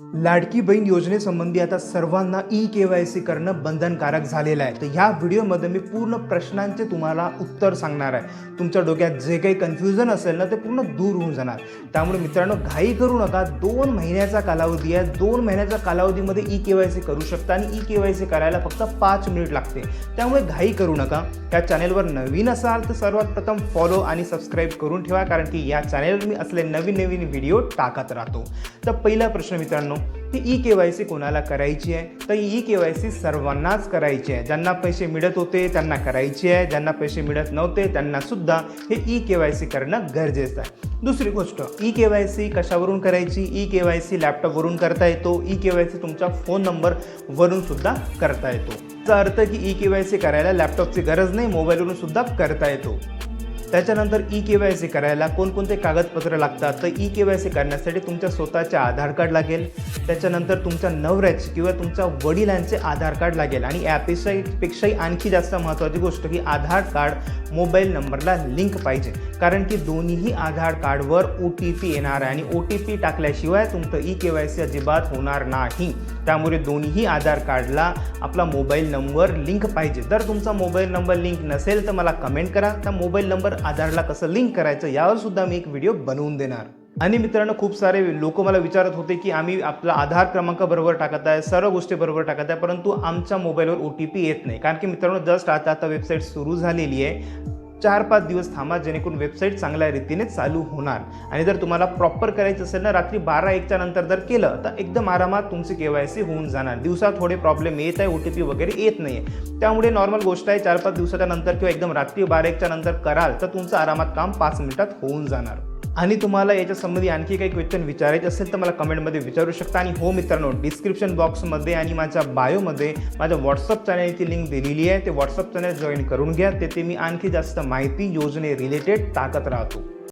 लाडकी बहीण योजनेसंबंधी आता सर्वांना E K Y C करणं बंधनकारक झालेलं आहे. तर ह्या व्हिडिओमध्ये मी पूर्ण प्रश्नांचे तुम्हाला उत्तर सांगणार आहे. तुमच्या डोक्यात जे काही कन्फ्युजन असेल ना ते पूर्ण दूर होऊन जाणार. त्यामुळे मित्रांनो घाई करू नका. दोन महिन्याचा कालावधी आहे. दोन महिन्याच्या कालावधीमध्ये ई के वाय सी करू शकता आणि ई के वाय सी करायला फक्त पाच मिनिट लागते. त्यामुळे घाई करू नका. त्या चॅनेलवर नवीन असाल तर सर्वात प्रथम फॉलो आणि सबस्क्राईब करून ठेवा कारण की या चॅनेलवर मी असले नवीन नवीन व्हिडिओ टाकत राहतो. तर पहिला प्रश्न मित्रांनो ही ई के वाय सी कोणाला करायची आहे? तर ई के वाय सी सर्वांनाच करायची आहे. ज्यांना पैसे मिळत होते त्यांना करायची आहे. ज्यांना पैसे मिळत नव्हते त्यांना सुद्धा हे ई के वाय सी करणं गरजेचं आहे. दुसरी गोष्ट ई के वाय सी कशावरून करायची? ई के वाय सी लॅपटॉपवरून करता येतो. ई के वाय सी तुमच्या फोन नंबरवरून सुद्धा करता येतो. याचा अर्थ की ई के वाय सी करायला लॅपटॉपची गरज नाही मोबाईलवरून सुद्धा करता येतो. त्याच्यानंतर ई के वाय सी करायला कोणकोणते कागदपत्र लागतात? तर ई के वाय सी करण्यासाठी तुमच्या स्वतःचे आधार कार्ड लागेल. त्याच्यानंतर तुमच्या नवऱ्याचे किंवा तुमच्या वडिलांचे आधार कार्ड लागेल. आणि यापेक्षाही पेक्षाही आणखी जास्त महत्त्वाची गोष्ट की आधार कार्ड मोबाईल नंबरला लिंक पाहिजे. कारण की दोन्हीही आधार कार्डवर ओ टी पी येणार आहे आणि ओ टी पी टाकल्याशिवाय तुमचं ई के वाय सी अजिबात होणार नाही. त्यामुळे दोन्हीही आधार कार्डला आपला मोबाईल नंबर लिंक पाहिजे. जर तुमचा मोबाईल नंबर लिंक नसेल तर मला कमेंट करा. त्या मोबाईल नंबर आधारला कसं लिंक करायचं यावर सुद्धा मी एक व्हिडिओ बनवून देणार. आणि मित्रांनो खूप सारे लोक मला विचारत होते की आम्ही आपला आधार क्रमांक बरोबर टाकत आहे सर्व गोष्टी बरोबर टाकत आहे परंतु आमच्या मोबाईलवर ओ टी पी येत नाही. कारण की मित्रांनो जस्ट आता आता वेबसाईट सुरू झालेली आहे. चार पाच दिवस थांबा जेणेकरून वेबसाईट चांगल्या रीतीने चालू होणार. आणि जर तुम्हाला प्रॉपर करायचं असेल ना रात्री बारा एकच्या नंतर जर केलं तर एकदम आरामात तुमची के वाय सी होऊन जाणार. दिवसात थोडे प्रॉब्लेम येत आहे ओ टी पी वगैरे येत नाही आहे त्यामुळे नॉर्मल गोष्ट आहे चार पाच दिवसाच्या नंतर किंवा एकदम रात्री बारा एकच्या नंतर कराल तर तुमचं आरामात काम पाच मिनिटात होऊन जाणार. आणि तुम्हाला याच्या संबंधी आणखी काही क्वेश्चन विचारायचे असेल तर मला कमेंटमध्ये विचारू शकता. आणि हो मित्रांनो डिस्क्रिप्शन बॉक्समध्ये आणि माझ्या बायोमध्ये माझ्या व्हॉट्सअप चॅनलची लिंक दिलेली आहे. ते व्हॉट्सअप चॅनल जॉईन करून घ्या. तेथे मी आणखी जास्त माहिती योजने रिलेटेड टाकत राहतो.